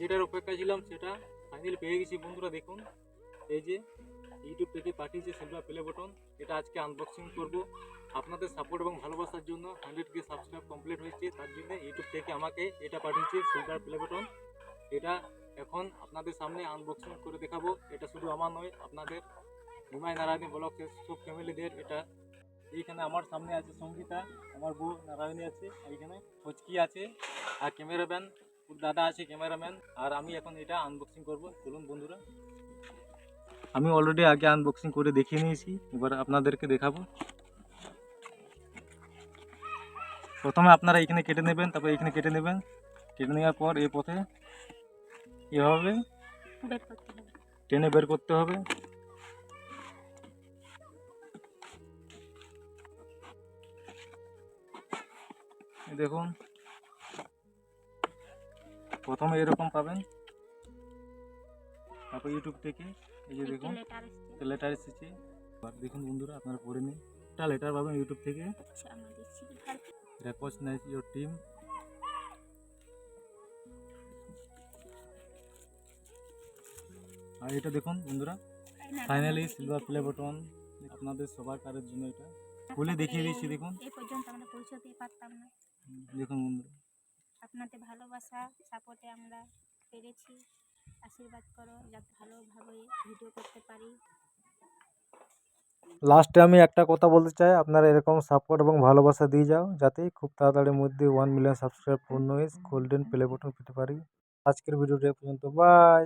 যেটার অপেক্ষা ছিলাম, সেটা ফাইনাল পেয়ে গেছি। বন্ধুরা, দেখুন, এই যে ইউটিউব থেকে পাঠিয়েছে সিলভার প্লে বটন এটা আজকে আনবক্সিং করব। আপনাদের সাপোর্ট এবং ভালোবাসার জন্য হান্ড্রেড কে সাবস্ক্রাইব কমপ্লিট হয়েছে। তার জন্য ইউটিউব থেকে আমাকে এটা পাঠিয়েছে সিলভার প্লে বটন এটা এখন আপনাদের সামনে আনবক্সিং করে দেখাবো। এটা শুধু আমার নয়, আপনাদের নিমাই নারায়ণী ব্লকের সব ফ্যামিলিদের এটা এইখানে আমার সামনে আছে সঙ্গীতা, আমার বউ নারায়ণী আছে, এইখানে ফচকি আছে, আর ক্যামেরাম্যান দাদা আছে ক্যামেরাম্যান আর আমি এখন এটা আনবক্সিং করব। চলুন বন্ধুরা। আমি অলরেডি আগে আনবক্সিং করে দেখিয়ে নিয়েছি এবার আপনাদেরকে দেখাবো। প্রথমে আপনারা এখানে কেটে নেবেন তারপর এখানে কেটে নেবেন। কেটে নেওয়ার পর এই পথে এভাবে টেনে বের করতে হবে। দেখুন প্রথমে এরকম পাবেন। তারপর ইউটিউব থেকে এই যে দেখুন লেটার লেটার এসেছে। দেখুন বন্ধুরা আপনারা পড়ে নিন। একটা লেটার পাবেন ইউটিউব থেকে। রেকগনাইজ ইউর টিম আর এটা দেখুন বন্ধুরা ফাইনালি সিলভার প্লে বটন আপনাদের সবার কারের জন্য এটা। খুলে দেখিয়ে দিচ্ছি দেখুন। এই পর্যন্ত আমরা পৌঁছতে পারতাম না। দেখুন বন্ধুরা। ভালোবাসা সাপোর্টে আমরা পেরেছি। আশীর্বাদ করো, যাতে ভালোভাবে ভিডিও করতে পারি। লাস্টে আমি একটা কথা বলতে চাই, আপনারা এরকম সাপোর্ট এবং ভালোবাসা দিয়ে যাও, যাতে খুব তাড়াতাড়ির মধ্যে ওয়ান মিলিয়ন সাবস্ক্রাইব পূর্ণ হয়ে গোল্ডেন প্লে বটন পেতে পারি। আজকের ভিডিওটা পর্যন্ত বাই